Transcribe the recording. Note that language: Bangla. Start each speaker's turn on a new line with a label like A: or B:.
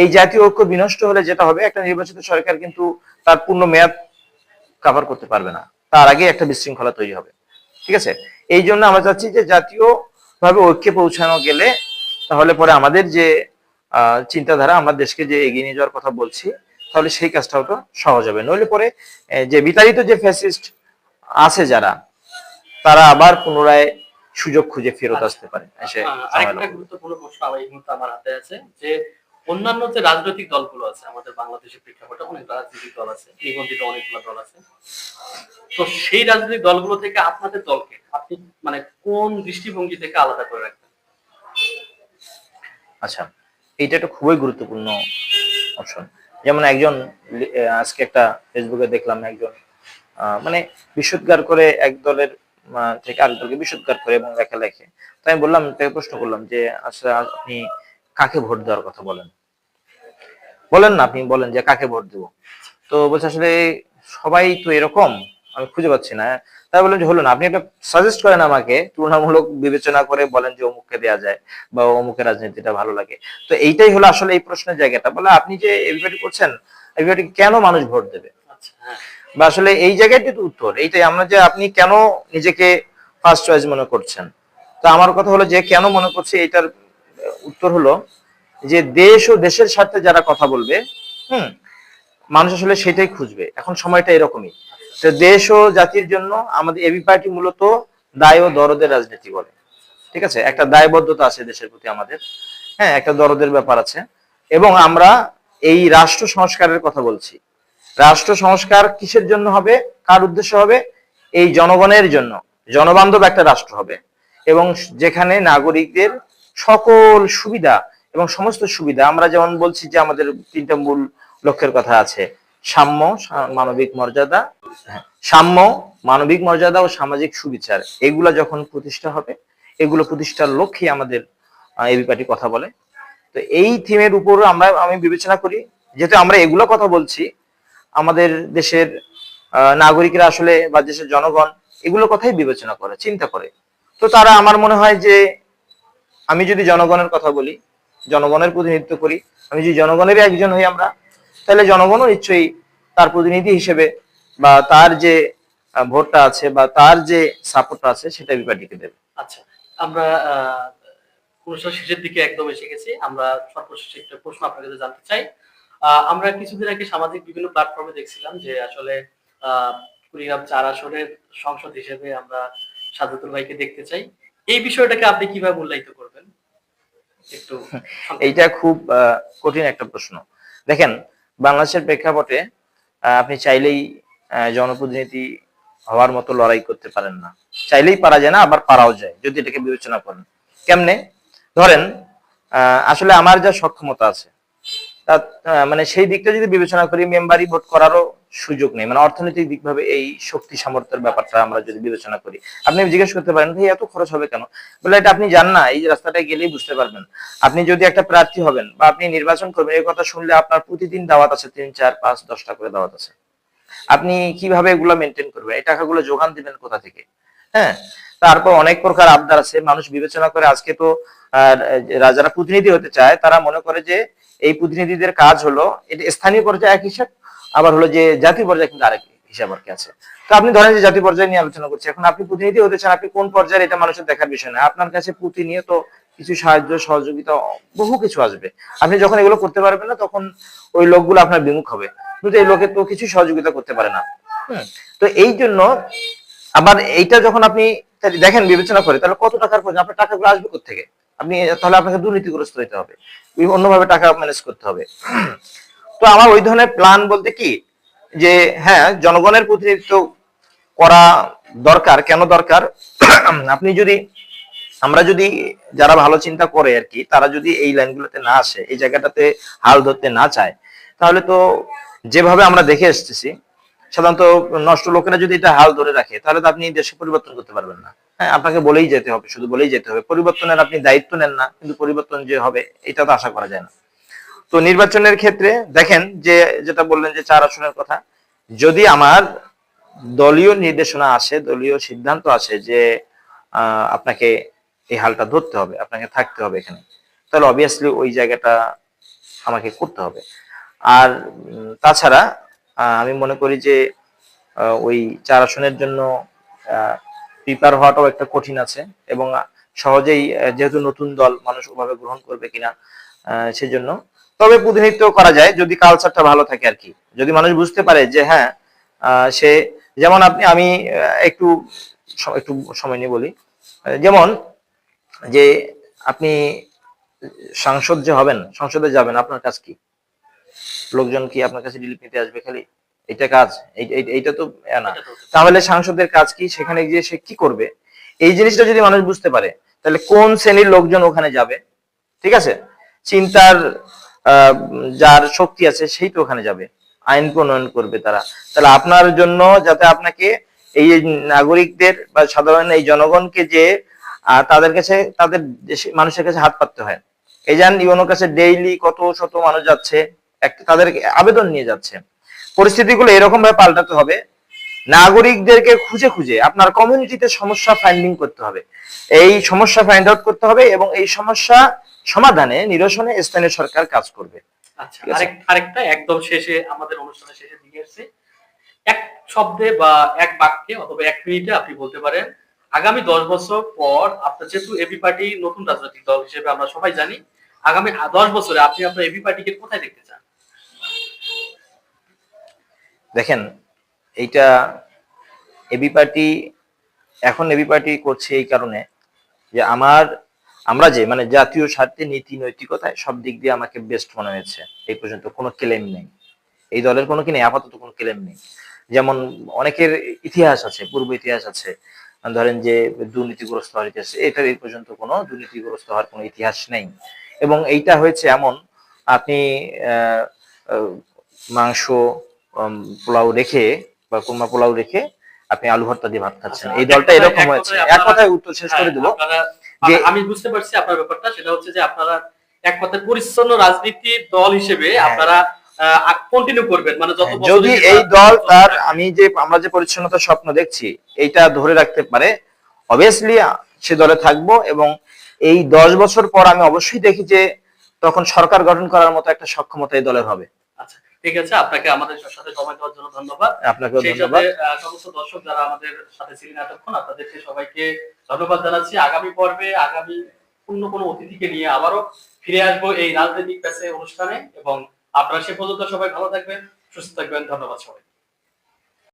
A: এই জাতীয় ঐক্য বিনষ্ট হলে যেটা হবে একটা নির্বাচিত সরকার কিন্তু তার পূর্ণ মেয়াদ কভার করতে পারবে না। তার আগে একটা বিশৃঙ্খলা তৈরি হবে। ঠিক আছে? এই জন্য আমরা চাচ্ছি যে জাতীয় ভাবে ঐক্যে পৌঁছানো গেলে তাহলে পরে আমাদের যে চিন্তাধারা আমরা দেশকে যে এগিয়ে নিয়ে যাওয়ার কথা বলছি তাহলে সেই কাজটাও তো সহজ হবে। নইলে পরে যে বিতাড়িত যে ফ্যাসিস্ট আছে যারা তারা আবার পুনরায় সুযোগ খুঁজে ফেরত আসতে পারে। এসে
B: আরেকটা গুরুত্বপূর্ণ প্রশ্ন আমার এই মুহূর্তে আমার হাতে আছে যে অন্যান্য যে রাজনৈতিক দলগুলো আছে, আমাদের বাংলাদেশের প্রেক্ষাপটে অনেক রাজনৈতিক দল আছে, নিবন্ধিত অনেকগুলো দল আছে। তো সেই রাজনৈতিক দলগুলো থেকে আপনাদের দলকে আপনি মানে কোন দৃষ্টিভঙ্গি থেকে আলাদা করে রাখবেন?
A: আচ্ছা এইটা একটা খুবই গুরুত্বপূর্ণ অপশন যেমন একজন আজকে একটা ফেসবুকে দেখলাম একজন মানে বিশুদ্ধার করে এক দলের থেকে আরেক দলকে বিশুদ্ধার করে এবং লেখা লেখে তো আমি বললাম, তাকে প্রশ্ন করলাম যে আচ্ছা আপনি কাকে ভোট দেওয়ার কথা বলেন? বলেন না আপনি বলেন যে কাকে ভোট দেবো। তো বলছে আসলে সবাই তো এরকম আমি খুঁজে পাচ্ছি না। তাই বললাম যে হলো না আপনি একটা সাজেস্ট করেন আমাকে তুলনামূলক বিবেচনা করে বলেন যে অমুককে দেওয়া যায় বা অমুকের রাজনীতিটা ভালো লাগে। তো এইটাই হলো আসলে এই প্রশ্নের জায়গাটা। বলে আপনি যে এবিপাটি করছেন এবিপাটি কেন মানুষ ভোট দেবে?
B: আচ্ছা হ্যাঁ।
A: বা আসলে এই জায়গাটাই তো উত্তর এইটাই। আমরা যে আপনি কেন নিজেকে ফার্স্ট চয়েস মনে করছেন? তো আমার কথা হলো যে কেন মনে করছি এটার উত্তর হলো যে দেশ ও দেশের স্বার্থে যারা কথা বলবে, হুম, মানুষ আসলে সেটাই খুঁজবে। এখন সময়টা এরকমই। তো দেশ ও জাতির জন্য আমাদের এবি পার্টি মূলত দায় ও দরদের রাজনীতি বলে। ঠিক আছে? একটা দায়বদ্ধতা আছে দেশের প্রতি আমাদের। হ্যাঁ একটা দরদের ব্যাপার আছে। এবং আমরা এই রাষ্ট্র সংস্কারের কথা বলছি। রাষ্ট্র সংস্কার কিসের জন্য হবে? কার উদ্দেশ্য হবে? এই জনগণের জন্য। জনবান্ধব একটা রাষ্ট্র হবে। এবং যেখানে নাগরিকদের সকল সুবিধা এবং সমস্ত সুবিধা আমরা যেমন বলছি যে আমাদের তিনটা মূল লক্ষ্যের কথা আছে। সাম্য মানবিক মর্যাদা হ্যাঁ, সাম্য মানবিক মর্যাদা ও সামাজিক সুবিচার। এগুলা যখন প্রতিষ্ঠা হবে এগুলো প্রতিষ্ঠার লক্ষ্যে আমাদের এবি পার্টি কথা বলে। তো এই থিমের উপর আমরা আমি বিবেচনা করি যেহেতু আমরা এগুলো কথা বলছি আমাদের দেশের নাগরিকরা আসলে বা দেশের জনগণ এগুলো কথাই বিবেচনা করে চিন্তা করে। তো তারা আমার মনে হয় যে আমি যদি জনগণের কথা বলি জনগণের প্রতিনিধিত্ব করি। আমি যদি জনগণেরই একজন হই আমরা, তাহলে জনগণও নিশ্চয়ই তার প্রতিনিধি হিসেবে বা তার যে ভোটটা আছে বা তার যে সাপোর্টটা আছে সেটা বিপাটিকে দেবে।
B: আচ্ছা আমরা অনুষ্ঠান শেষের দিকে একদম এসে গেছি। আমরা সর্বশেষ একটা প্রশ্ন আপনার কাছে জানতে চাই। আমরা কিছুদিন আগে সামাজিক বিভিন্ন প্ল্যাটফর্মে দেখছিলাম যে আসলে কুড়িগ্রাম চার আসনের সংসদ হিসেবে আমরা সাজাতুল ভাইকে দেখতে চাই। এই বিষয়টাকে আপনি কীভাবে মূল্যায়িত একটু
A: এইটা খুব কঠিন একটা প্রশ্ন। দেখেন বাংলাদেশের প্রেক্ষাপটে আপনি চাইলেই আহ, জনপ্রতিনিধি হওয়ার মতো লড়াই করতে পারেন না। চাইলেই পারা যায় না আবার পারাও যায় যদি এটাকে বিবেচনা করেন। কেমনে? ধরেন আহ, আসলে আমার যা সক্ষমতা আছে মানে সেই দিকটা যদি বিবেচনা করি মেম্বারি ভোট করারও সুযোগ নেই। মানে অর্থনৈতিক দিকভাবে এই শক্তি সামর্থ্যের ব্যাপারটা আমরা যদি বিবেচনা করি। আপনি জিজ্ঞেস করতে পারেন ভাই এত খরচ হবে কেন? বলে এটা আপনি জান না এই রাস্তাটায় গেলেই বুঝতে পারবেন। আপনি যদি একটা প্রার্থী হবেন বা আপনি নির্বাচন করবেন এই কথা শুনলে আপনার প্রতিদিন দাওয়াত আছে তিন চার পাঁচ দশটা করে দাওয়াত আছে। আপনি কীভাবে এগুলো মেনটেন করবেন? এই টাকাগুলো যোগান দিবেন কোথা থেকে? হ্যাঁ? তারপর অনেক প্রকার আবদার আছে। মানুষ বিবেচনা করে আজকে তো আহ, রা- যারা প্রতিনিধি হতে চায় তারা মনে করে যে এই প্রতিনিধিদের কাজ হলো এটা স্থানীয় পর্যায়ে এক হিসাব আবার হলো যে জাতীয় পর্যায়ে কিন্তু আরেক হিসাব আর কি আছে। তো আপনি ধরেন যে জাতীয় পর্যায়ে নিয়ে আলোচনা করছি এখন আপনি প্রতিনিধি হতে চান আপনি কোন পর্যায়ে এটা মানুষের দেখার বিষয় না আপনার কাছে প্রতিনিয়ত কিছু সাহায্য সহযোগিতা বহু কিছু আসবে। আপনি যখন এগুলো করতে পারবেন না তখন ওই লোকগুলো আপনার বিমুখ হবে। কিন্তু এই লোকে তো কিছু সহযোগিতা করতে পারে না। হুম। তো এই জন্য আবার এইটা যখন আপনি দেখেন বিবেচনা করে তাহলে কত টাকার প্রয়োজন? আপনার টাকাগুলো আসবে থেকে আপনি, তাহলে আপনাকে দুর্নীতিগ্রস্ত হতে হবে। অন্যভাবে টাকা ম্যানেজ করতে হবে। তো আমার ওই ধরনের প্ল্যান বলতে কি, যে হ্যাঁ জনগণের প্রতিনিধিত্ব করা দরকার। কেন দরকার? আপনি যদি, আমরা যদি যারা ভালো চিন্তা করে আর কি, তারা যদি এই লাইনগুলোতে না আসে, এই জায়গাটাতে হাল ধরতে না চায়, তাহলে তো যেভাবে আমরা দেখে এসতেছি সাধারণত নষ্ট লোকেরা যদি এটা হাল ধরে রাখে, তাহলে তো আপনি দেশে পরিবর্তন করতে পারবেন না। হ্যাঁ আপনাকে বলেই যেতে হবে, শুধু বলেই যেতে হবে। পরিবর্তনের আপনি দায়িত্ব নেন না, কিন্তু পরিবর্তন যে হবে, এটা তো আশা করা যায় না। তো নির্বাচনের ক্ষেত্রে দেখেন যে, যেটা বললেন যে চার আসনের কথা, যদি আমার দলীয় নির্দেশনা আসে, দলীয় সিদ্ধান্ত আসে যে আপনাকে এই হালটা ধরতে হবে, আপনাকে থাকতে হবে এখানে, তাহলে অবভিয়াসলি ওই জায়গাটা আমাকে করতে হবে। আর তাছাড়া আমি মনে করি যে ওই চার আসনের জন্য প্রিপার হওয়াটাও একটা কঠিন আছে এবং সহজেই যেহেতু নতুন দল মানুষ ওভাবে গ্রহণ করবে কিনা সেজন্য। তবে প্রতিনিধিত্ব করা যায় যদি কালচারটা ভালো থাকে আর কি। যদি মানুষ বুঝতে পারে যে হ্যাঁ সে, যেমন আপনি, আমি একটু একটু সময় নিয়ে বলি। যেমন যে, আপনি, সাংসদ যে হবেন, সংসদে যাবেন, আপনার কাজ কি? লোকজন কি আপনার কাছে রিলিফ নিতে আসবে খালি? এটা কাজ এই- এই- এইটা তো না। তাহলে সাংসদের কাজ কি? সেখানে গিয়ে সে কি করবে? এই জিনিসটা যদি মানুষ বুঝতে পারে তাহলে কোন শ্রেণির লোকজন ওখানে যাবে? ঠিক আছে? চিন্তার যার শক্তি আছে সেই তো ওখানে যাবে। আইন প্রণয়ন করবে তারা। তাহলে আপনার জন্য যাতে আপনাকে এই নাগরিকদের বা সাধারণ এই জনগণকে যে আহ, তাদের কাছে তাদের মানুষের কাছে হাত পাততে হয়। এই যান ইউনোর কাছে ডেইলি কত শত মানুষ যাচ্ছে। একটা তাদের আবেদন নিয়ে যাচ্ছে। পরিস্থিতিগুলো এরকম ভাবে পাল্টাতে হবে। নাগরিকদেরকে খুঁজে খুঁজে আপনার কমিউনিটিতে সমস্যা ফাইন্ডিং করতে হবে। এই সমস্যা ফাইন্ড আউট করতে হবে এবং এই সমস্যা সমাধানে নিরসনে স্থানীয় সরকার কাজ করবে।
B: আচ্ছা আরেক আরেকটা একদম শেষে আমাদের অনুষ্ঠানের শেষে দিকে আসছে। এক শব্দে বা এক বাক্যে অথবা এক মিনিটে আপনি বলতে পারেন আগামী দশ বছর পর আপনার যেহেতু এবি পার্টি নতুন রাজনৈতিক দল হিসেবে আমরা সবাই জানি আগামী দশ বছরে আপনি আপনার এবি পার্টিকে কোথায় দেখতে চান?
A: দেখেন, এইটা এবি পার্টি এখন এবি পার্টি করছে এই কারণে যে আমার, আমরা যে মানে জাতীয় স্বার্থে নীতি, নৈতিকতায় সব দিক দিয়ে আমাকে বেস্ট মনে হয়েছে এই পর্যন্ত, কোনো ক্লেম নেই। এই দলের কোনো কি নেই? আপাতত কোনো ক্লেম নেই। যেমন অনেকের ইতিহাস আছে, পূর্ব ইতিহাস আছে। ধরেন যে দুর্নীতিগ্রস্ত হওয়ার ইতিহাস, এটার এই পর্যন্ত কোনো দুর্নীতিগ্রস্ত হওয়ার কোনো ইতিহাস নেই। এবং এইটা হয়েছে এমন, আপনি মাংস পোলাও রেখে বা কুরমা পোলাও রেখে আপনি আলু ভর্তা দিয়ে ভাত খাচ্ছেন।
B: আচ্ছা,
A: এই দলটা এরকম হয়েছে। এক কথায় উত্তর শেষ করে
B: হ্যাঁ,
A: দেবো যে-
B: আমি বুঝতে পারছি আপনার ব্যাপারটা সেটা হচ্ছে যে আপনারা এক কথায় পরিচ্ছন্ন রাজনীতি দল হিসেবে
A: হ্যাঁ।
B: আপনারা কন্টিনিউ করবেন। মানে যত
A: যদি এই দল তার আমি যে আমরা যে পরিচ্ছন্নতার স্বপ্ন দেখছি এইটা ধরে রাখতে পারে। অবভিয়াসলি সে দলে থাকব এবং এই দশ বছর পর আমি অবশ্যই দেখি যে তখন সরকার গঠন করার মতো একটা সক্ষমতা এই দলের হবে।
B: আচ্ছা ঠিক আছে আপনাকে আমাদের সাথে সময় দেওয়ার জন্য ধন্যবাদ। আপনাকে
A: ধন্যবাদ।
B: সমস্ত দর্শক যারা আমাদের সাথে ছিলেন এতক্ষণ আপনাদেরকে সবাইকে ধন্যবাদ জানাচ্ছি। আগামী পর্বে আগামী অন্য কোনো অতিথিকে নিয়ে আবারও ফিরে আসব এই রাজনৈতিক প্যাসে অনুষ্ঠানে। এবং আপনারা সে পর্যন্ত সবাই ভালো থাকবেন সুস্থ থাকবেন। ধন্যবাদ সবাই